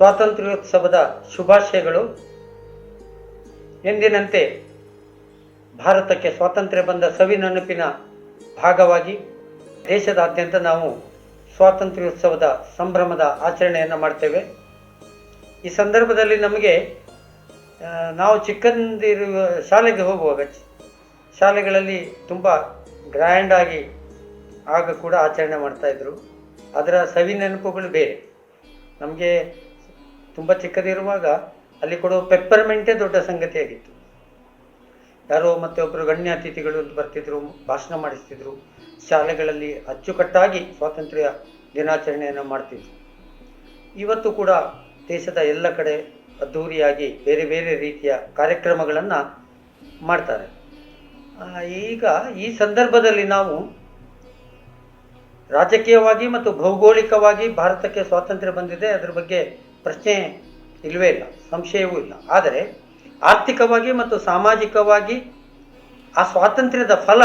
ಸ್ವಾತಂತ್ರ್ಯೋತ್ಸವದ ಶುಭಾಶಯಗಳು. ಎಂದಿನಂತೆ ಭಾರತಕ್ಕೆ ಸ್ವಾತಂತ್ರ್ಯ ಬಂದ ಸವಿ ನೆನಪಿನ ಭಾಗವಾಗಿ ದೇಶದಾದ್ಯಂತ ನಾವು ಸ್ವಾತಂತ್ರ್ಯೋತ್ಸವದ ಸಂಭ್ರಮದ ಆಚರಣೆಯನ್ನು ಮಾಡ್ತೇವೆ. ಈ ಸಂದರ್ಭದಲ್ಲಿ ನಮಗೆ ನಾವು ಚಿಕ್ಕಂದಿರುವ ಶಾಲೆಗೆ ಹೋಗುವಾಗ, ಶಾಲೆಗಳಲ್ಲಿ ತುಂಬ ಗ್ರ್ಯಾಂಡಾಗಿ ಆಗ ಕೂಡ ಆಚರಣೆ ಮಾಡ್ತಾಯಿದ್ರು ಅದರ ಸವಿ ನೆನಪುಗಳು ಬೇರೆ. ನಮಗೆ ತುಂಬ ಚಿಕ್ಕದಿರುವಾಗ ಅಲ್ಲಿ ಕೊಡುವ ಪೆಪ್ಪರ್ಮೆಂಟೇ ದೊಡ್ಡ ಸಂಗತಿಯಾಗಿತ್ತು. ಯಾರೋ ಮತ್ತೆ ಒಬ್ಬರು ಗಣ್ಯ ಅತಿಥಿಗಳು ಬರ್ತಿದ್ರು, ಭಾಷಣ ಮಾಡಿಸ್ತಿದ್ರು, ಶಾಲೆಗಳಲ್ಲಿ ಅಚ್ಚುಕಟ್ಟಾಗಿ ಸ್ವಾತಂತ್ರ್ಯ ದಿನಾಚರಣೆಯನ್ನು ಮಾಡ್ತಿದ್ರು. ಇವತ್ತು ಕೂಡ ದೇಶದ ಎಲ್ಲ ಕಡೆ ಅದ್ಧೂರಿಯಾಗಿ ಬೇರೆ ಬೇರೆ ರೀತಿಯ ಕಾರ್ಯಕ್ರಮಗಳನ್ನು ಮಾಡ್ತಾರೆ. ಈಗ ಈ ಸಂದರ್ಭದಲ್ಲಿ ನಾವು ರಾಜಕೀಯವಾಗಿ ಮತ್ತು ಭೌಗೋಳಿಕವಾಗಿ ಭಾರತಕ್ಕೆ ಸ್ವಾತಂತ್ರ್ಯ ಬಂದಿದೆ, ಅದರ ಬಗ್ಗೆ ಪ್ರಶ್ನೆ ಇಲ್ಲವೇ ಇಲ್ಲ, ಸಂಶಯವೂ ಇಲ್ಲ. ಆದರೆ ಆರ್ಥಿಕವಾಗಿ ಮತ್ತು ಸಾಮಾಜಿಕವಾಗಿ ಆ ಸ್ವಾತಂತ್ರ್ಯದ ಫಲ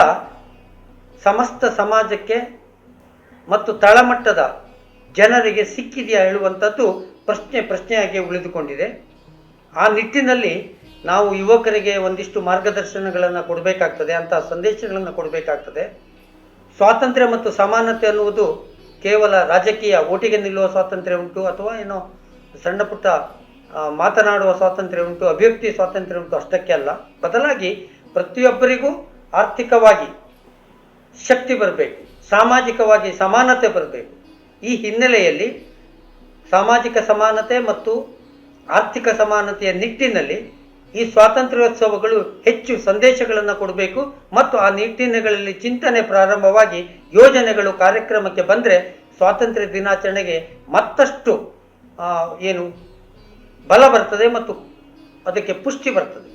ಸಮಸ್ತ ಸಮಾಜಕ್ಕೆ ಮತ್ತು ತಳಮಟ್ಟದ ಜನರಿಗೆ ಸಿಕ್ಕಿದೆಯಾ ಹೇಳುವಂಥದ್ದು ಪ್ರಶ್ನೆ ಪ್ರಶ್ನೆಯಾಗಿ ಉಳಿದುಕೊಂಡಿದೆ. ಆ ನಿಟ್ಟಿನಲ್ಲಿ ನಾವು ಯುವಕರಿಗೆ ಒಂದಿಷ್ಟು ಮಾರ್ಗದರ್ಶನಗಳನ್ನು ಕೊಡಬೇಕಾಗ್ತದೆ ಅಂತಹ ಸಂದೇಶಗಳನ್ನು ಕೊಡಬೇಕಾಗ್ತದೆ. ಸ್ವಾತಂತ್ರ್ಯ ಮತ್ತು ಸಮಾನತೆ ಅನ್ನುವುದು ಕೇವಲ ರಾಜಕೀಯ ಓಟಿಗೆ ನಿಲ್ಲುವ ಸ್ವಾತಂತ್ರ್ಯ ಉಂಟು ಅಥವಾ ಏನೋ ಸಣ್ಣ ಪುಟ್ಟ ಮಾತನಾಡುವ ಸ್ವಾತಂತ್ರ್ಯ ಉಂಟು ಅಭಿವ್ಯಕ್ತಿ ಸ್ವಾತಂತ್ರ್ಯ ಉಂಟು ಅಷ್ಟಕ್ಕೆ ಅಲ್ಲ. ಬದಲಾಗಿ ಪ್ರತಿಯೊಬ್ಬರಿಗೂ ಆರ್ಥಿಕವಾಗಿ ಶಕ್ತಿ ಬರಬೇಕು, ಸಾಮಾಜಿಕವಾಗಿ ಸಮಾನತೆ ಬರಬೇಕು. ಈ ಹಿನ್ನೆಲೆಯಲ್ಲಿ ಸಾಮಾಜಿಕ ಸಮಾನತೆ ಮತ್ತು ಆರ್ಥಿಕ ಸಮಾನತೆಯ ನಿಟ್ಟಿನಲ್ಲಿ ಈ ಸ್ವಾತಂತ್ರ್ಯೋತ್ಸವಗಳು ಹೆಚ್ಚು ಸಂದೇಶಗಳನ್ನು ಕೊಡಬೇಕು ಮತ್ತು ಆ ನಿಟ್ಟಿನಗಳಲ್ಲಿ ಚಿಂತನೆ ಪ್ರಾರಂಭವಾಗಿ ಯೋಜನೆಗಳು, ಕಾರ್ಯಕ್ರಮಕ್ಕೆ ಬಂದರೆ ಸ್ವಾತಂತ್ರ್ಯ ದಿನಾಚರಣೆಗೆ ಮತ್ತಷ್ಟು ಏನು ಬಲ ಬರ್ತದೆ ಮತ್ತು ಅದಕ್ಕೆ ಪುಷ್ಟಿ ಬರ್ತದೆ.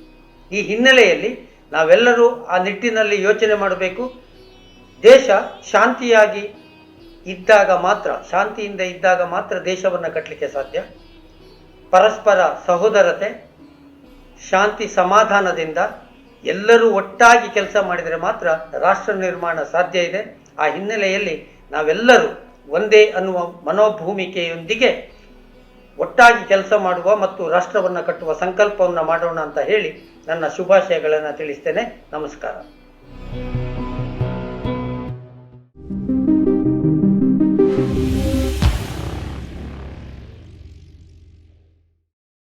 ಈ ಹಿನ್ನೆಲೆಯಲ್ಲಿ ನಾವೆಲ್ಲರೂ ಆ ನಿಟ್ಟಿನಲ್ಲಿ ಯೋಚನೆ ಮಾಡಬೇಕು. ದೇಶ ಶಾಂತಿಯಾಗಿ ಇದ್ದಾಗ ಮಾತ್ರ, ಶಾಂತಿಯಿಂದ ಇದ್ದಾಗ ಮಾತ್ರ ದೇಶವನ್ನು ಕಟ್ಟಲಿಕ್ಕೆ ಸಾಧ್ಯ. ಪರಸ್ಪರ ಸಹೋದರತೆ, ಶಾಂತಿ ಸಮಾಧಾನದಿಂದ ಎಲ್ಲರೂ ಒಟ್ಟಾಗಿ ಕೆಲಸ ಮಾಡಿದರೆ ಮಾತ್ರ ರಾಷ್ಟ್ರ ನಿರ್ಮಾಣ ಸಾಧ್ಯ ಇದೆ. ಆ ಹಿನ್ನೆಲೆಯಲ್ಲಿ ನಾವೆಲ್ಲರೂ ಒಂದೇ ಅನ್ನುವ ಮನೋಭೂಮಿಕೆಯೊಂದಿಗೆ ಒಟ್ಟಾಗಿ ಕೆಲಸ ಮಾಡುವ ಮತ್ತು ರಾಷ್ಟ್ರವನ್ನು ಕಟ್ಟುವ ಸಂಕಲ್ಪವನ್ನು ಮಾಡೋಣ ಅಂತ ಹೇಳಿ ನನ್ನ ಶುಭಾಶಯಗಳನ್ನು ತಿಳಿಸ್ತೇನೆ. ನಮಸ್ಕಾರ.